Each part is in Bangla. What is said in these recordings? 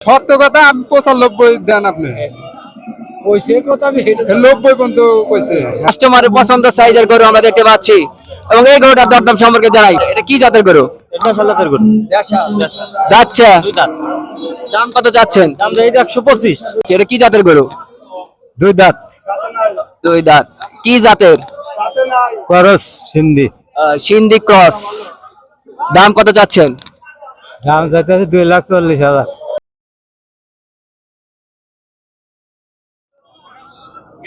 সত্য কথা আমি পঁচানব্বই দেন আপনি। কইছে কথা আমি নব্বই পর্যন্ত কইছে কাস্টমারের পছন্দ সাইজের গরু আমরা দেখতে পাচ্ছি। এবং এই গরুটার দরদাম সম্পর্কে জানাই। এটা কি জাতের গরু? এটা সালাতের যাচ্ছে দাম কত যাচ্ছেন দাম একশো পঁচিশ। এটা কি জাতের গরু? দুই দাঁত। দুই দাঁত। কি জাতের? খরচ সিন্ধি। ক্রস। দাম কত যাচ্ছেন দাম যাতে দুই লাখ চল্লিশ হাজার।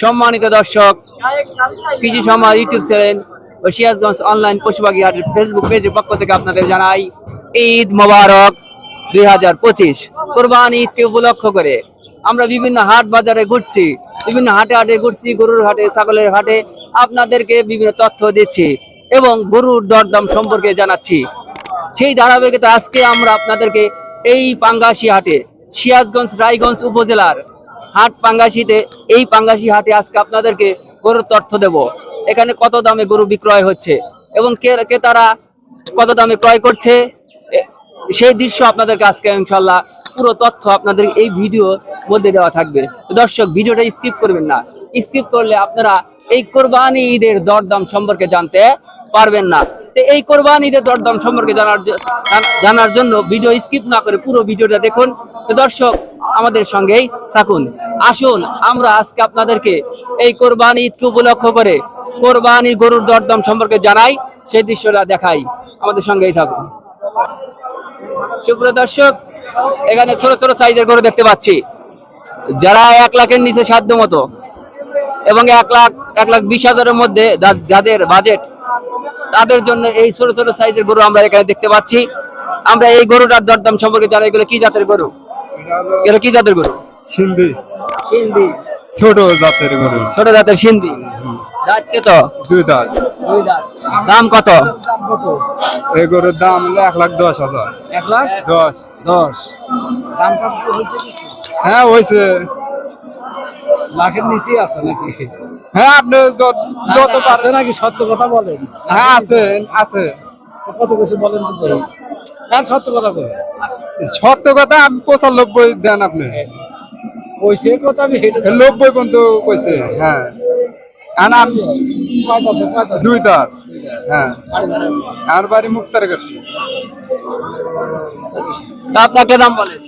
সম্মানিত দর্শক, কৃষি সমাজ ইউটিউব চ্যানেল ও সিরাজগঞ্জ অনলাইন পশুপাখি হাটের ফেসবুক পেজের পক্ষ থেকে আপনাদের জানাই ঈদ মোবারক দুই হাজার পঁচিশ। কোরবানি ঈদকে উপলক্ষ করে আমরা বিভিন্ন হাট বাজারে ঘুরছি, বিভিন্ন হাটে হাটে ঘুরছি, গরুর হাটে, ছাগলের হাটে আপনাদেরকে বিভিন্ন তথ্য দিচ্ছি এবং গরুর দরদাম সম্পর্কে জানাচ্ছি। সেই ধারাবাহিকতা আজকে আমরা আপনাদেরকে এই পাঙ্গাসি হাটে সিরাজগঞ্জ, রায়গঞ্জ উপজেলার হাট পাঙ্গাসিতে, এই পাঙ্গাসি হাটে আজকে আপনাদেরকে গরুর তথ্য দেব। এখানে কত দামে গরু বিক্রয় হচ্ছে এবং কে, ক্রেতারা কত দামে ক্রয় করছে সেই দৃশ্য আপনাদেরকে আজকে ইনশাল্লাহ পুরো তথ্য আপনাদের এই ভিডিও মধ্যে দেওয়া থাকবে। দর্শক, ভিডিওটা স্কিপ করবেন না। স্কিপ করলে আপনারা এই কোরবানি ঈদের দরদাম সম্পর্কে জানতে পারবেন না। তো এই কোরবানি ঈদের দরদাম সম্পর্কে জানার জানার জন্য ভিডিও স্কিপ না করে পুরো ভিডিওটা দেখুন। দর্শক, আমাদের সঙ্গেই থাকুন। আসুন, আমরা আজকে আপনাদেরকে এই কোরবানি ঈদকে উপলক্ষ করে কোরবানির গরুর দরদাম সম্পর্কে জানাই, সেই দৃশ্যটা দেখাই। আমাদের সঙ্গেই থাকুন। সুপ্রিয় দর্শক, এখানে ছোট ছোট সাইজের গরু দেখতে পাচ্ছি। যারা এক লাখের নিচে সাধ্য মতো এবং এক লাখ এক লাখ বিশ হাজারের মধ্যে যাদের বাজেট তাদের জন্য এই ছোট ছোট সাইজের গরু আমরা এখানে দেখতে পাচ্ছি। আমরা এই গরুটার দরদাম সম্পর্কে জানাই এগুলো কি জাতের গরু? এগুলো কি জাতের গরু? সিন্ধি। সিন্ধি। ছোট জাতের গরু। ছোট জাতের সিন্ধি। যাচ্ছে তো? দুই দাঁত। দুই দাঁত। দাম কত? এই গরুর দাম হলো এক লাখ দশ হাজার। এক লাখ? দশ। দশ। দামটা হয়েছে হ্যাঁ হয়েছে। লাখের নিচেই আছে নাকি? হ্যাঁ আপনি যত- পারেন। নাকি সত্য কথা বলেন? হ্যাঁ আছে আছে। কত কিছু বলেন তো হ্যাঁ সত্য কথা কই? সত্য কথা আমি পঁচানব্বই দেন আপনি। কইছে কথা আমি হেঁটে নব্বই পর্যন্ত কইছে হ্যাঁ। আর আমি দুই দাঁত হ্যাঁ। বাড়ি আর বাড়ি মুক্তার কাছে। দাম বলেন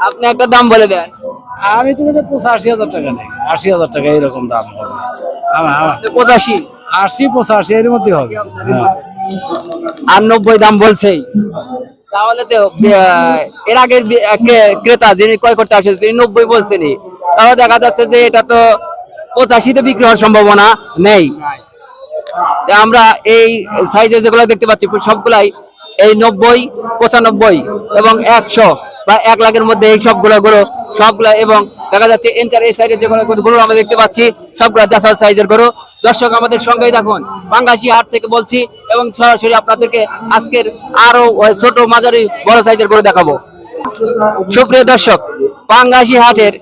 আপনি একটা দাম বলে দেন। আমি তুমি তো পঁচাশি হাজার টাকা নেই। আশি হাজার টাকা এরকম দাম হবে। আমার আমার। পঁচাশি? আশি পঁচাশি এর মধ্যে হবে। হ্যাঁ। আর নব্বই দাম বলছেই। তাহলে তো এর আগের ক্রেতা যিনি ক্রয় করতে আসে তিনি নব্বই বলছেনই। তাহলে দেখা যাচ্ছে যে এটা তো পঁচাশিতে বিক্রি হওয়ার সম্ভাবনা নেই। আমরা এই সাইজে যেগুলো দেখতে পাচ্ছি সবগুলাই এই নব্বই, পঁচানব্বই এবং একশো বা এক লাখের মধ্যে এই সবগুলো গরু, সবগুলা এবং দেখা যাচ্ছে এন্টার এই সাইডে যেগুলো গরু আমরা দেখতে পাচ্ছি, সবগুলো দেশাল সাইজের গরু। দর্শক, আমাদের সঙ্গেই থাকুন। পাঙ্গাসি হাট থেকে বলছি এবং সরাসরি আপনাদেরকে আজকের আরও ছোট মাঝারি, বড় সাইজের গরু দেখাবো। সুপ্রিয় দর্শক পাঙ্গাসি হাটের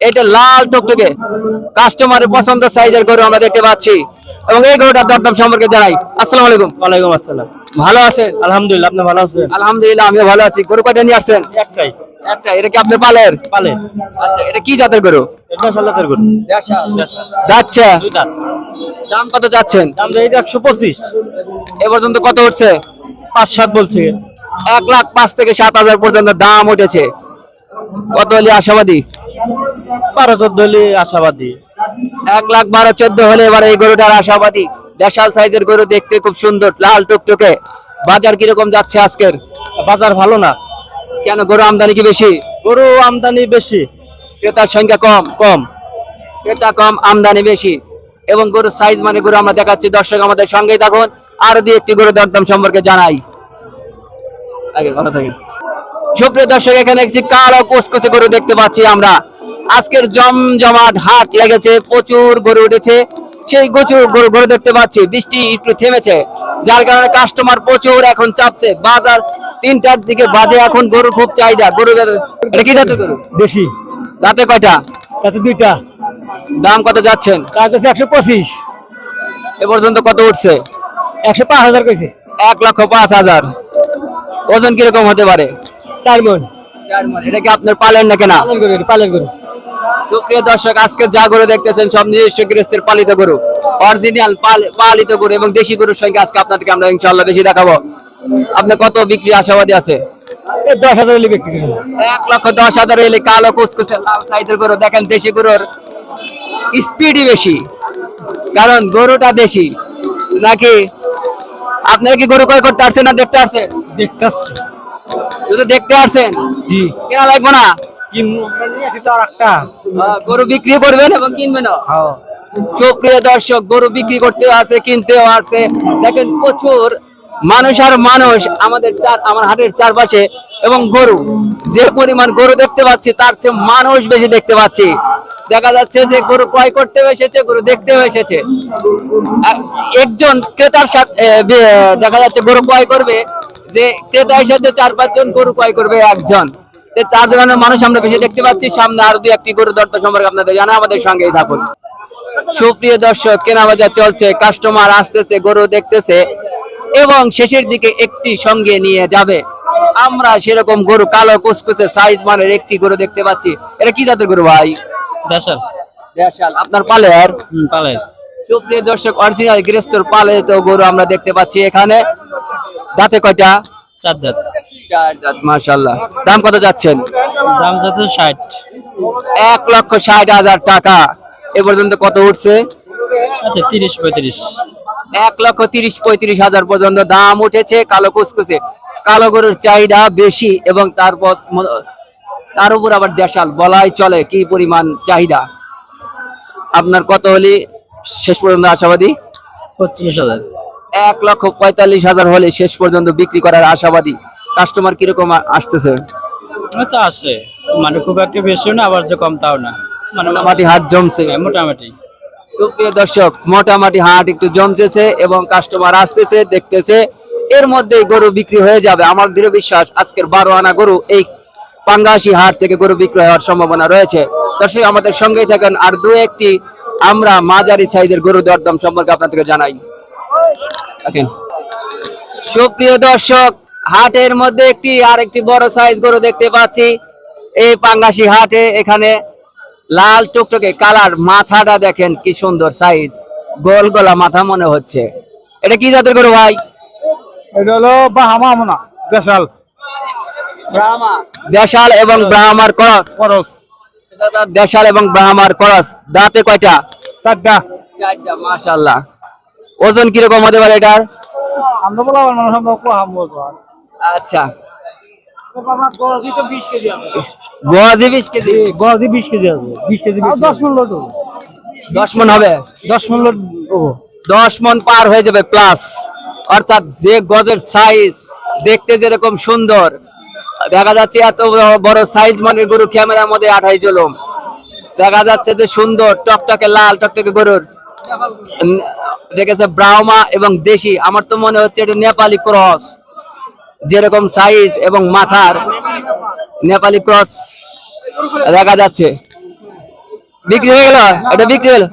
এটা লাল টকটকে কাস্টমারের পছন্দ সাইজের গরু আমরা দেখতে পাচ্ছি। এবং এই গরুটার দরদাম সম্পর্কে জানাই। আসসালামু আলাইকুম। ওয়ালাইকুম আসসালাম। ভালো আছেন? আলহামদুলিল্লাহ আপনি ভালো আছেন? আলহামদুলিল্লাহ আমিও ভালো আছি। গরু কয়টা নিয়ে আসছেন? একটাই। একটা এটা কি আপনি পালের? পালে আচ্ছা এটা কি জাতের গরু? এটা সালাতের গরু। যাচ্ছে। দুই দাঁত। দাম কত যাচ্ছেন? দাম এই একশো পঁচিশ। এ পর্যন্ত কত উঠছে? পাঁচ সাত বলছে। এক লাখ পাঁচ থেকে সাত হাজার পর্যন্ত দাম উঠেছে। কত হলে আশাবাদী? বারো চোদ্দ হলে আশাবাদী। এক লাখ বারো চোদ্দ হলে এবার এই গরুটার আশাবাদী। দেশাল সাইজের গরু দেখতে খুব সুন্দর লাল টুকটুকে। বাজার কীরকম যাচ্ছে আজকের? বাজার ভালো না? কেন গরু আমদানি কি বেশি? গরু আমদানি বেশি। ক্রেতার সংখ্যা কম কম। ক্রেতা কম আমদানি বেশি। এবং গরুর সাইজ মানে গরু আমরা দেখাচ্ছি দর্শক আমাদের সঙ্গেই থাকুন। আরও দুই একটি গরু দরদাম সম্পর্কে জানাই। আগে ভালো থাকেন। সুপ্রিয় দর্শক এখানে একটি কালো কুচকুচে গরু দেখতে পাচ্ছি আমরা। আজকের জমজমাট হাট লেগেছে প্রচুর গরু উঠেছে। সেই প্রচুর গরু গরু দেখতে পাচ্ছি বৃষ্টি একটু থেমেছে। যার কারণে কাস্টমার প্রচুর এখন চাপছে। বাজার তিনটার দিকে বাজে এখন গরু খুব চাহিদা। গরু এটা কি জাতের গরু? বেশি রাতে কয়টা? তাতে দুইটা। দাম কত যাচ্ছেন? একশো পঁচিশ। এ পর্যন্ত কত উঠছে? একশো পাঁচ হাজার কইছে। এক লক্ষ পাঁচ হাজার। ওজন কীরকম হতে পারে? চার মন। চার মণ। এটা কি আপনার পালেন না কেনা? পালন পালন করি সুপ্রিয় দর্শক আজকে যা গরু দেখতেছেন সব নিজস্ব গৃহস্থের পালিত গরু। অরিজিনাল পালিত গরু এবং দেশি গরুর সঙ্গে আজকে আপনাদেরকে আমরা ইনশাল্লাহ বেশি দেখাবো। আপনি কত বিক্রি আশাবাদী আছে? দশ হাজার হলে বিক্রি এক লক্ষ দশ হাজার এলে কালো কুচকুচে লাল সাইজের গরু দেখেন দেশি গরুর স্পিডই বেশি। কারণ গরুটা দেশি। নাকি আপনারা কি গরু ক্রয় করতে আসছেন না দেখতে আসছেন? দেখতেছি শুধু দেখতে আসছেন? জি। কেনা লাগবে না? আহ, গরু বিক্রি করবেন এবং কিনবেন। হ্যাঁ। সুপ্রিয় দর্শক গরু বিক্রি করতে আছে কিনতেও আছে। দেখেন প্রচুর মানুষ আর মানুষ আমাদের চার আমার হাটের চারপাশে এবং গরু। যে পরিমাণ গরু দেখতে পাচ্ছি তার চেয়ে মানুষ বেশি দেখতে পাচ্ছি। দেখা যাচ্ছে যে গরু ক্রয় করতে এসেছে গরু দেখতেও এসেছে। একজন ক্রেতার সাথে দেখা যাচ্ছে গরু ক্রয় করবে যে ক্রেতা এসেছে চার পাঁচজন গরু ক্রয় করবে একজন। তার মানুষ আমরা বেশি দেখতে পাচ্ছি। সামনে আরও দুই একটি গরু সম্পর্কে আপনাদের জানা আমাদের সঙ্গেই থাকুন। সুপ্রিয় দর্শক কেনা বাজার চলছে। কাস্টমার আসতেছে গরু দেখতেছে এবং শেষের দিকে একটি সঙ্গে নিয়ে যাবে। আমরা সেরকম গরু কালো কুচকুচে সাইজ মানের একটি গরু দেখতে পাচ্ছি। এটা কি জাতের গরু ভাই? দেশাল। দেশাল। আপনার পালের? সুপ্রিয় দর্শক অরিজিনাল গৃহস্থর পালিত গরু আমরা দেখতে পাচ্ছি এখানে। দাঁতে কয়টা? চার দাঁত চার দাঁত মাশাল্লাহ দাম কত যাচ্ছেন দাম যাতে ষাট। এক লক্ষ ষাট হাজার টাকা। এ পর্যন্ত কত উঠছে? আচ্ছা তিরিশ পঁয়ত্রিশ। এক লক্ষ তিরিশ পঁয়ত্রিশ হাজার পর্যন্ত দাম উঠেছে কালো কুচকুচে কালো গরুর চাহিদা বেশি এবং তারপর তার উপর আবার দেশাল বলাই চলে কি পরিমাণ চাহিদা। আপনার কত হলে? শেষ পর্যন্ত আশাবাদী? পঁচিশ হাজার। এক লক্ষ পঁয়তাল্লিশ হাজার হলে শেষ পর্যন্ত বিক্রি করার আশাবাদী কাস্টমার কীরকম আসতেছে? তো আসে মানে খুব একটা বেশিও না আবার যে কম তাও না। মানে মোটামুটি হাট জমছে। হ্যাঁ, মোটামুটি। সুপ্রিয় দর্শক মোটামুটি হাট একটু জমতেছে এবং কাস্টমার আসতেছে দেখতেছে। এর মধ্যেই গরু বিক্রি হয়ে যাবে। আমার দৃঢ় বিশ্বাস আজকের বারো আনা গরু এই পাঙ্গাসি হাট থেকে গরু বিক্রি হওয়ার সম্ভাবনা রয়েছে। দর্শক আমাদের সঙ্গেই থাকেন আর দু একটি আমরা মাঝারি সাইজের গরু দরদাম সম্পর্কে আপনাদেরকে জানাই। সুপ্রিয় দর্শক হাটের মধ্যে একটি আর একটি বড় সাইজ গরু দেখতে পাচ্ছি। এই পাঙ্গাসি হাটে এখানে লাল টুকটকে কালার মাথাটা দেখেন কি সুন্দর সাইজ গোল গলা মাথা মনে হচ্ছে। এটা কি জাতের গরু ভাই? এটা হলো বাহামা মোনা দেশাল। দেশাল এবং ব্রাহ্মার করস। দেশাল এবং ব্রাহ্মার করস দাঁতে কয়টা? চারটা। চারটা ওজন কীরকম হতে পারে এটার? আমরা বলা মানুষ আমরা কোহাম আচ্ছা বিশ কেজি গজি বিশ কেজি? আছে বিশ কেজি দশ মন মন হবে? দশ মন দশ মন পার হয়ে যাবে প্লাস অর্থাৎ যে গজের সাইজ দেখতে যেরকম সুন্দর দেখা যাচ্ছে এত বড় সাইজ মানে গরু ক্যামেরার মধ্যে আঠাই জলম দেখা যাচ্ছে যে সুন্দর টকটকে লাল টকটকে গরুর। দেখেছে ব্রাহ্মা এবং দেশি আমার তো মনে হচ্ছে এটা নেপালি ক্রস যেরকম সাইজ এবং মাথার নেপালি ক্রস দেখা যাচ্ছে বিক্রি হয়ে গেল এটা বিক্রি হলো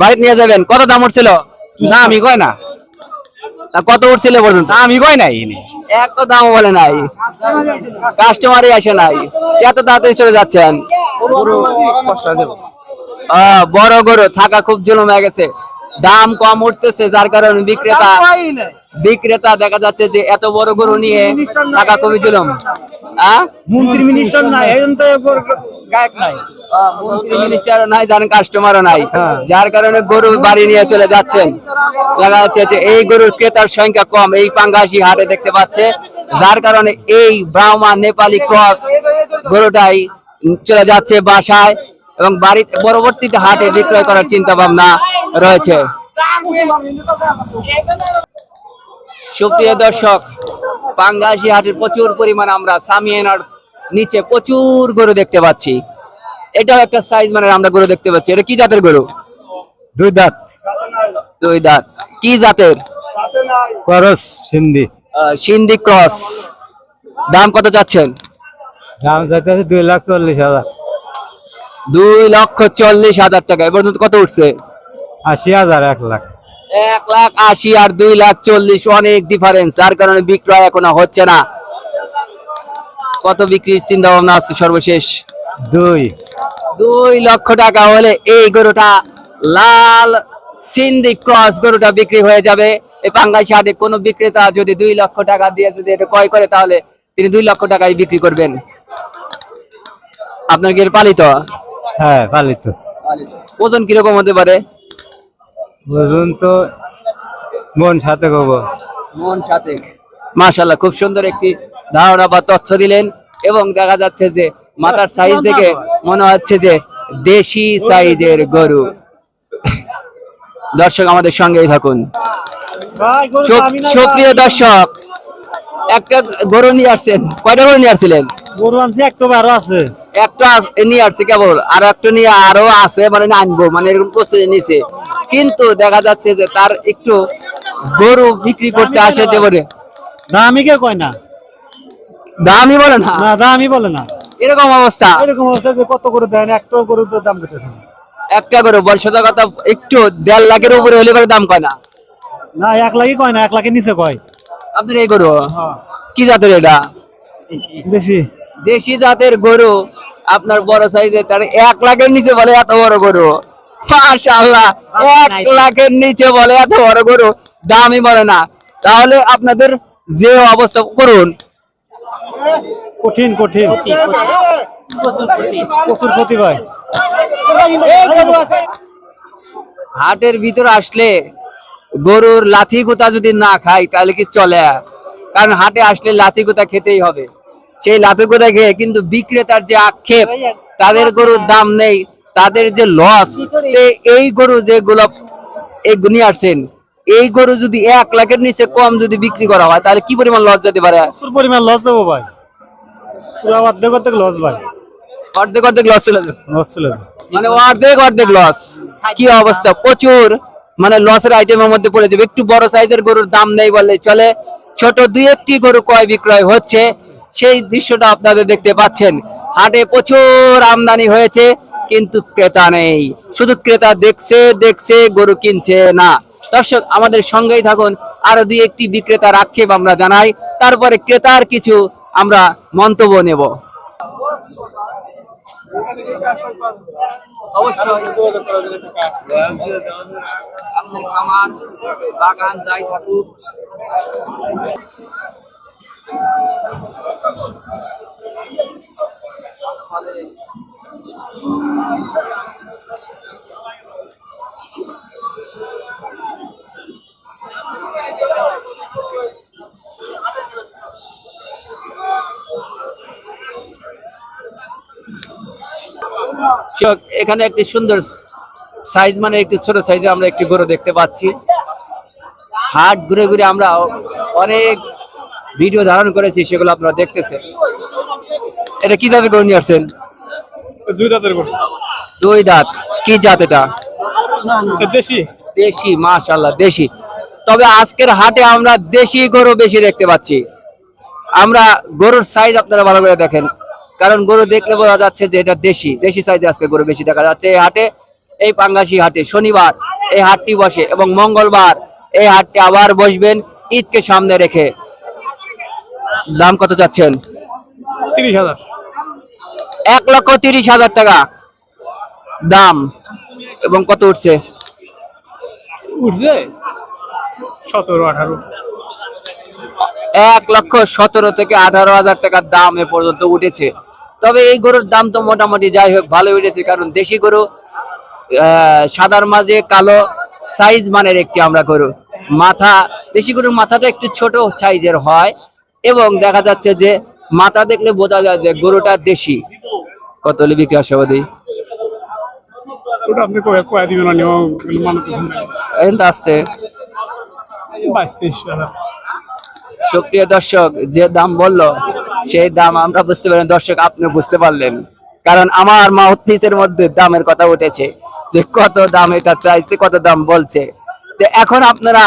বাড়িতে নিয়ে যাবেন কত দাম উঠছিল না আমি কয় না কত উঠছিল পর্যন্ত আমি কয় নাই এক তো দাম বলে নাই কাস্টমারই আসে নাই এত তাড়াতাড়ি চলে যাচ্ছেন বড় গরু থাকা খুব জুলুম হয়ে গেছে দাম কম উঠতেছে যার কারণে বিক্রেতা বিক্রেতা দেখা যাচ্ছে যে এত বড় গরু নিয়ে টাকা হ্যাঁ মন্ত্রী মিনিস্টার নাই গায়ক নাই। মন্ত্রী মিনিস্টারও নাই যার কাস্টমারও নাই। যার কারণে গরু বাড়ি নিয়ে চলে যাচ্ছেন। দেখা যাচ্ছে যে এই গরুর ক্রেতার সংখ্যা কম এই পাঙ্গাসি হাটে দেখতে পাচ্ছে। যার কারণে এই ব্রাহ্মা নেপালি ক্রস গরুটাই চলে যাচ্ছে বাসায়। এবং বাড়িতে পরবর্তীতে হাটে বিক্রয় করার চিন্তা ভাবনা রয়েছে। সুপ্রিয় দর্শক পাঙ্গাসি হাটের প্রচুর পরিমাণ আমরা সামিয়ানার নিচে প্রচুর গরু দেখতে পাচ্ছি। এটাও একটা সাইজ মানে আমরা গরু দেখতে পাচ্ছি। এটা কি জাতের গরু? দুই দাঁত। দুই দাঁত। কি জাতের? খরচ সিন্ধি। সিন্ধি ক্রস। দাম কত চাচ্ছেন? দাম আছে দুই লাখ চল্লিশ হাজার। দুই লক্ষ চল্লিশ হাজার টাকা। এ পর্যন্ত কত উঠছে? আশি হাজার এক লাখ। এক লাখ আশি আর দুই লাখ চল্লিশ অনেক ডিফারেন্স যার কারণে বিক্রয় এখনও হচ্ছে না। কত বিক্রির চিন্তা ভাবনা আছে সর্বশেষ? দুই। দুই লক্ষ টাকা হলে এই গরুটা লাল সিন্ধি ক্রস গরুটা বিক্রি হয়ে যাবে। এই পাঙ্গাসি হাটে কোনো বিক্রেতা যদি দুই লক্ষ টাকা দিয়ে যদি এটা ক্রয় করে তাহলে তিনি দুই লক্ষ টাকায় বিক্রি করবেন। আপনার কি পালিত? হ্যাঁ পালিত ওজন কীরকম হতে পারে? বুঝুন তো মন সাথে কব মন সাথে মাশাল্লাহ খুব সুন্দর একটি ধারণা বা তথ্য দিলেন এবং দেখা যাচ্ছে যে মাথার সাইজ দেখে মনে হচ্ছে যে দেশি সাইজের গরু। দর্শক আমাদের সঙ্গেই থাকুন। সুপ্রিয় দর্শক একটা গরু নিয়ে আসছেন। কয়টা গরু নিয়ে আসছিলেন? গরু আনছি একটা বারো আছে। একটা নিয়ে আসছে কেবল আর একটা নিয়ে আরও আছে মানে আনব মানে এরকম প্রস্তুতি নিছে কিন্তু দেখা যাচ্ছে যে তার একটু গরু বিক্রি করতে আসে যে বলে। দামি কে কয় না? দামই বলে না? না দামি বলে না। এরকম অবস্থা। এরকম অবস্থা যে কত করে দেয় না একটা গরু তো দাম দিতেছে না। একটা গরু বর্ষতা কথা একটু দেড় লাখের উপরে হলে পরে দাম কয় না? না এক লাখই কয় না এক লাখের নিচে কয়। আপনার এই গরু? কি জাতের এটা? বেশি দেশি জাতের গরু আপনার বড় সাইজের তার এক লাখের নিচে বলে এত বড় গরু। মাশাআল্লাহ এক লাখের নিচে বলে এত বড় গরু দামই বলে না। তাহলে আপনাদের যে অবস্থা করুন। কঠিন কঠিন। প্রচুর ক্ষতি পায় হাটের ভিতর আসলে গরুর লাথি গুতা যদি না খাই তাহলে কি চলে? কারণ হাটে আসলে লাথি গুতা খেতেই হবে। সেই লাথি গুতা খেয়ে কিন্তু বিক্রেতার যে আক্ষেপ তাদের গরুর দাম নেই তাদের যে লস এই গরু যেগুলো এই নিয়ে আসছেন এই গরু যদি এক লাখের নিচে কম যদি বিক্রি করা হয় তাহলে কি পরিমাণ লস যেতে পারে? প্রচুর পরিমাণ লস যাব ভাই। পুরো অর্ধেক অর্ধেক লস ভাই। অর্ধেক অর্ধেক লস চলে লস চলে মানে অর্ধেক অর্ধেক লস কি অবস্থা? প্রচুর। মানে লসের আইটেমের মধ্যে পড়ে যাবে একটু বড় সাইজের গরুর দাম নেই বললে চলে। ছোট দুই একটি গরু ক্রয় বিক্রয় হচ্ছে। সেই দৃশ্যটা আপনাদের দেখতে পাচ্ছেন। হাটে প্রচুর আমদানি হয়েছে, কিন্তু ক্রেতা নেই। শুধু ক্রেতা দেখছে দেখছে, গরু কিনছে না। দর্শক, আমাদের সঙ্গেই থাকুন। আরও দুই একটি বিক্রেতার আক্ষেপ আমরা জানাই। তারপরে ক্রেতার কিছু আমরা মন্তব্য নেব। অবশ্যই। আপনার খামার, বাগান, যাই থাকুক। এখানে একটি সুন্দর সাইজ মানে একটি ছোট সাইজে আমরা একটি গরু দেখতে পাচ্ছি। হাট ঘুরে ঘুরে আমরা অনেক ভিডিও ধারণ করেছি সেগুলো আপনারা দেখতেছেন। এটা কি জাতের গরু নিয়ে আসছেন? দুই রাতের গরু। দুই দাঁত। কি জাত এটা? দেশি। দেশি মাশাল্লাহ দেশি। তবে আজকের হাটে আমরা দেশি গরু বেশি দেখতে পাচ্ছি। আমরা গরুর সাইজ আপনারা ভালো করে দেখেন। কারণ গরু দেখলে বোঝা যাচ্ছে যে এটা দেশি। দেশি সাইজে আজকে গরু বেশি দেখা যাচ্ছে। এই হাটে এই পাঙ্গাসি হাটে শনিবার এই হাটটি বসে এবং মঙ্গলবার এই হাটটি আবার বসবেন ঈদকে সামনে রেখে। দাম কত চাচ্ছেন? তিরিশ হাজার। এক লক্ষ তিরিশ হাজার টাকা। দাম? এবং কত উঠছে? উঠছে সতেরো আঠারো। এক লক্ষ সতেরো থেকে আঠারো হাজার টাকার দাম এ পর্যন্ত উঠেছে। তবে এই গরুর দাম তো মোটামুটি যাই হোক ভালো উঠেছে। কারণ দেশি গরু আহ, সাদার মাঝে কালো সাইজ মানের একটি আমরা গরু। মাথা দেশি গরুর মাথাটা একটু ছোট সাইজের হয়। এবং দেখা যাচ্ছে যে মাথা দেখলে বোঝা যায় যে গরুটা দেশি। কত হলে বিক্রি আশাবাদী দর্শক যে দাম বলল সেই দাম আমরা বুঝতে পারলেন দর্শক আপনি বুঝতে পারলেন। কারণ আমার মা মাউথপিসের মধ্যে দামের কথা উঠেছে যে কত দাম এটা চাইছে কত দাম বলছে। তো এখন আপনারা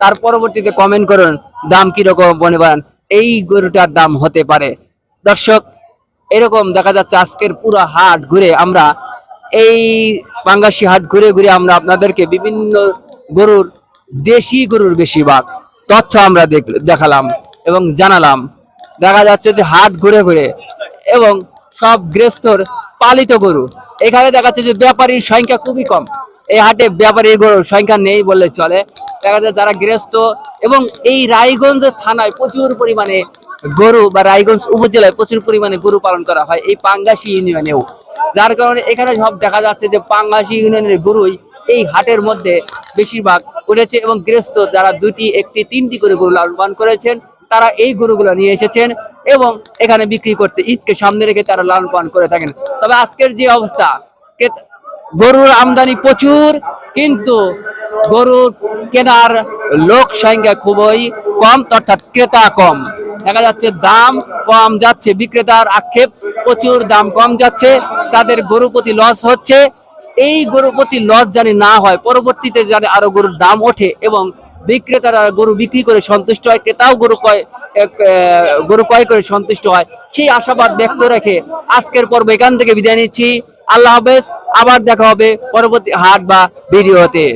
তার পরবর্তীতে কমেন্ট করুন দাম কীরকম মনে পারেন এই গরুটার দাম হতে পারে। দর্শক, এরকম দেখা যাচ্ছে আজকের পুরো হাট ঘুরে আমরা, এই পাঙ্গাসি হাট ঘুরে ঘুরে আমরা আপনাদেরকে বিভিন্ন গরুর, দেশি গরুর বেশিরভাগ তথ্য আমরা দেখ- দেখালাম এবং জানালাম। দেখা যাচ্ছে যে হাট ঘুরে ঘুরে এবং সব গৃহস্থর পালিত গরু। এখানে দেখা যাচ্ছে যে ব্যাপারীর সংখ্যা খুবই কম। এই হাটে ব্যাপারীর গরুর সংখ্যা নেই বললে চলে। দেখা যায় যারা গৃহস্থ এবং এই রায়গঞ্জ থানায় প্রচুর পরিমাণে গরু বা রায়গঞ্জ উপজেলায় প্রচুর পরিমাণে গরু পালন করা হয় এই পাঙ্গাসি ইউনিয়নেও। যার কারণে এখানে সব দেখা যাচ্ছে যে পাঙ্গাসি ইউনিয়নের গরুই এই হাটের মধ্যে বেশিরভাগ উঠেছে এবং গৃহস্থ যারা দুটি, একটি, তিনটি করে গরু লালন করেছেন, তারা এই গরুগুলো নিয়ে এসেছেন এবং এখানে বিক্রি করতে ঈদকে সামনে রেখে তারা লালন পালন করে থাকেন। তবে আজকের যে অবস্থা গরুর আমদানি প্রচুর, কিন্তু গরুর কেনার লোক সংখ্যা খুবই কম, অর্থাৎ ক্রেতা কম। দেখা যাচ্ছে দাম কম যাচ্ছে, বিক্রেতার আক্ষেপ প্রচুর দাম কম যাচ্ছে, তাদের গরু প্রতি লস হচ্ছে। এই গরু প্রতি লস জানি না হয়, পরবর্তীতে জানি আরও গরুর দাম ওঠে এবং বিক্রেতারা গরু বিক্রি করে সন্তুষ্ট হয়, ক্রেতাও গরু কয় গরু ক্রয় করে সন্তুষ্ট হয়। সেই আশাবাদ ব্যক্ত রেখে আজকের পর্ব এখান থেকে বিদায় নিচ্ছি। আল্লাহ হাফেজ, আবার দেখা হবে পরবর্তী হাট বা ভিডিওতে।